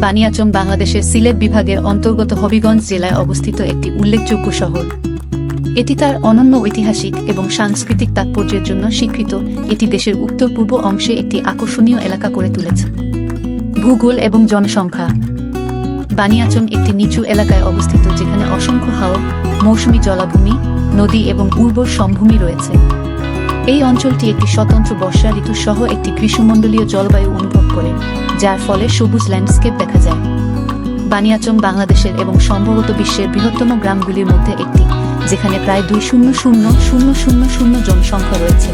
বানিয়াচং বাংলাদেশের সিলেট বিভাগের অন্তর্গত হবিগঞ্জ জেলায় অবস্থিত একটি উল্লেখযোগ্য শহর। এটি তার অনন্য ঐতিহাসিক এবং সাংস্কৃতিক তাৎপর্যের জন্য স্বীকৃত। এটি দেশের উত্তর পূর্ব অংশে একটি আকর্ষণীয় এলাকা করে তুলেছে। ভূগোল এবং জনসংখ্যা। বানিয়াচং একটি নিচু এলাকায় অবস্থিত যেখানে অসংখ্য হাওর, মৌসুমী জলাভূমি, নদী এবং উর্বর সমভূমি রয়েছে। এই অঞ্চলটি একটি স্বতন্ত্র বর্ষা ঋতু সহ একটি গ্রীষ্মমণ্ডলীয় জলবায়ু অনুভব করে, যার ফলে সবুজ ল্যান্ডস্কেপ দেখা যায়। বানিয়াচং বাংলাদেশের এবং সম্ভবত বিশ্বের বৃহত্তম গ্রামগুলির মধ্যে একটি, যেখানে প্রায় দুই শূন্য শূন্য শূন্য শূন্য শূন্য জনসংখ্যা রয়েছে।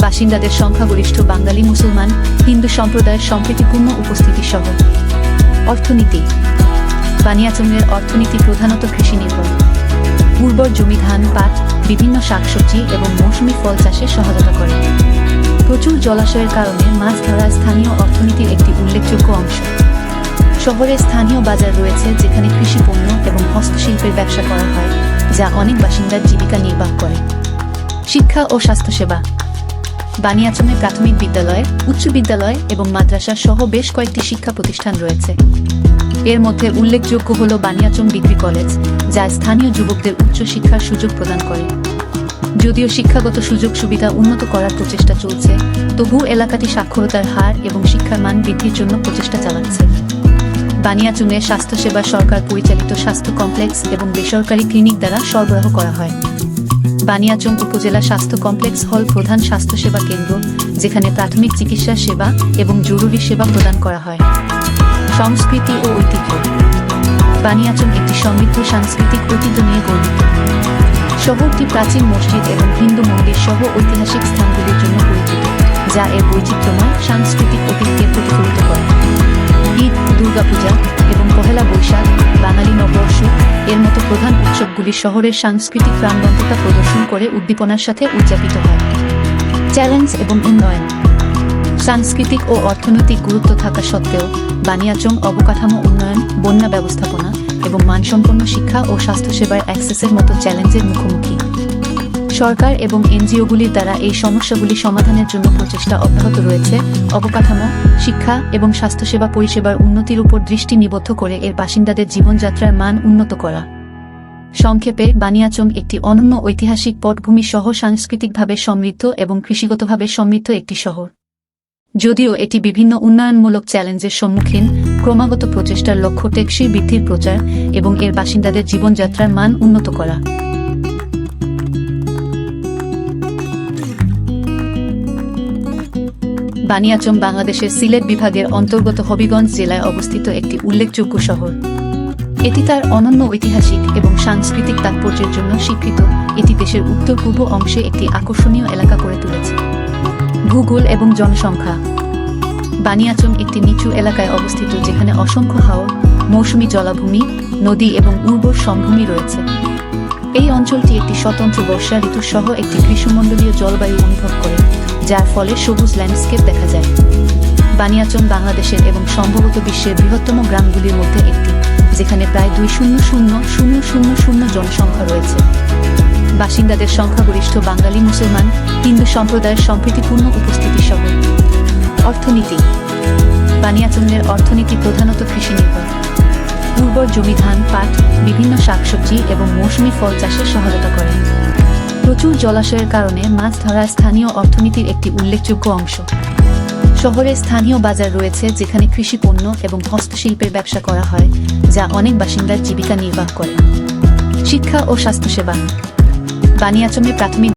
বাসিন্দাদের সংখ্যাগরিষ্ঠ বাঙালি, মুসলমান, হিন্দু সম্প্রদায়ের সম্প্রীতিপূর্ণ উপস্থিতি সহ। অর্থনীতি। বানিয়াচংয়ের অর্থনীতি প্রধানত কৃষি নির্ভর উর্বর জমি, ধান, পাট বিভিন্ন শাকসবজি এবং মৌসুমী ফল চাষে সহায়তা করে। প্রচুর জলাশয়ের কারণে মাছ ধরা স্থানীয় অর্থনীতির একটি উল্লেখযোগ্য অংশ। শহরে স্থানীয় বাজার রয়েছে যেখানে কৃষি পণ্য এবং হস্তশিল্পের ব্যবসা করা হয়, যা অনেক বাসিন্দার জীবিকা নির্বাহ করে। শিক্ষা ও স্বাস্থ্যসেবা। বানিয়াচমে প্রাথমিক বিদ্যালয়, উচ্চ বিদ্যালয় এবং মাদ্রাসা সহ বেশ কয়েকটি শিক্ষা প্রতিষ্ঠান রয়েছে। এর মধ্যে উল্লেখযোগ্য হল বানিয়াচম ডিগ্রি কলেজ, যা স্থানীয় যুবকদের উচ্চ শিক্ষার সুযোগ প্রদান করে। যদিও শিক্ষাগত সুযোগ সুবিধা উন্নত করার প্রচেষ্টা চলছে তবুও এলাকাটি সাক্ষরতার হার এবং শিক্ষার মান বৃদ্ধির জন্য প্রচেষ্টা চালাচ্ছে। বানিয়াচুংয়ে স্বাস্থ্যসেবা সরকার পরিচালিত স্বাস্থ্য কমপ্লেক্স এবং বেসরকারি ক্লিনিক দ্বারা সরবরাহ করা হয়। বানিয়াচং উপজেলা স্বাস্থ্য কমপ্লেক্স হল প্রধান স্বাস্থ্যসেবা কেন্দ্র, যেখানে প্রাথমিক চিকিৎসা সেবা এবং জরুরি সেবা প্রদান করা হয়। সংস্কৃতি ও ঐতিহ্য। বানিয়াচং একটি সমৃদ্ধ সাংস্কৃতিক ঐতিহ্য নিয়ে গর্বিত। শহরটি প্রাচীন মসজিদ এবং হিন্দু মন্দির সহ ঐতিহাসিক স্থানগুলির জন্য পরিচিত, যা এর বৈচিত্র্যময়, সাংস্কৃতিক ঐতিহ্যকে প্রতিফলিত করে। ঈদ, দুর্গাপূজা এবং পহেলা বৈশাখ, বাঙালি নববর্ষ এর মতো প্রধান উৎসবগুলি শহরের সাংস্কৃতিক প্রাণবন্ততা প্রদর্শন করে উদ্দীপনার সাথে উদযাপিত হয়। চ্যালেঞ্জ এবং উন্নয়ন। সাংস্কৃতিক ও অর্থনৈতিক গুরুত্ব থাকা সত্ত্বেও বানিয়াচং অবকাঠামো উন্নয়ন, বন্যা ব্যবস্থাপনা এবং মানসম্পন্ন শিক্ষা ও স্বাস্থ্যসেবার অ্যাক্সেসের মতো চ্যালেঞ্জের মুখোমুখি। সরকার এবং এনজিওগুলির দ্বারা এই সমস্যাগুলি সমাধানের জন্য প্রচেষ্টা অব্যাহত রয়েছে। অবকাঠামো, শিক্ষা এবং স্বাস্থ্যসেবা পরিষেবার উন্নতির উপর দৃষ্টি নিবদ্ধ করে এর বাসিন্দাদের জীবনযাত্রার মান উন্নত করা। সংক্ষেপে, বানিয়াচং একটি অনন্য ঐতিহাসিক পটভূমি সহ সাংস্কৃতিকভাবে সমৃদ্ধ এবং কৃষিগতভাবে সমৃদ্ধ একটি শহর। যদিও এটি বিভিন্ন উন্নয়নমূলক চ্যালেঞ্জের সম্মুখীন, ক্রমাগত প্রচেষ্টার লক্ষ্য টেকসই বৃদ্ধির প্রচার এবং এর বাসিন্দাদের জীবনযাত্রার মান উন্নত করা। বানিয়াচং বাংলাদেশের সিলেট বিভাগের অন্তর্গত হবিগঞ্জ জেলায় অবস্থিত একটি উল্লেখযোগ্য শহর। এটি তার অনন্য ঐতিহাসিক এবং সাংস্কৃতিক তাৎপর্যের জন্য স্বীকৃত। এটি দেশের উত্তর পূর্ব অংশে একটি আকর্ষণীয় এলাকা করে তুলেছে। ভূগোল এবং জনসংখ্যা। বানিয়াচং একটি নিচু এলাকায় অবস্থিত যেখানে অসংখ্য হাওর, মৌসুমী জলাভূমি, নদী এবং উর্বর সমভূমি রয়েছে। এই অঞ্চলটি একটি স্বতন্ত্র বর্ষা ঋতু সহ একটি গ্রীষ্মমণ্ডলীয় জলবায়ু অনুভব করে, যার ফলে সবুজ ল্যান্ডস্কেপ দেখা যায়। বানিয়াচং বাংলাদেশের এবং সম্ভবত বিশ্বের বৃহত্তম গ্রামগুলির মধ্যে একটি, যেখানে প্রায় দুই শূন্য শূন্য শূন্য শূন্য শূন্য জনসংখ্যা রয়েছে। বাসিন্দাদের সংখ্যাগরিষ্ঠ বাঙালি মুসলমান হিন্দু সম্প্রদায়ের সম্প্রীতিপূর্ণ উপস্থিতি সহ অর্থনীতি বানিয়াচংয়ের অর্থনীতি প্রধানত কৃষি নির্ভর। উর্বর জমি, ধান, পাট, বিভিন্ন শাকসবজি এবং মৌসুমী ফল চাষে সহায়তা করে। প্রচুর জলাশয়ের কারণে মাছ ধরা স্থানীয় অর্থনীতির একটি উল্লেখযোগ্য অংশ। শহরে স্থানীয় বাজার রয়েছে যেখানে কৃষি পণ্য এবং হস্তশিল্পের ব্যবসা করা হয়, যা অনেক বাসিন্দার জীবিকা নির্বাহ করে। শিক্ষা ও স্বাস্থ্যসেবা বানিয়াচমে প্রাথমিক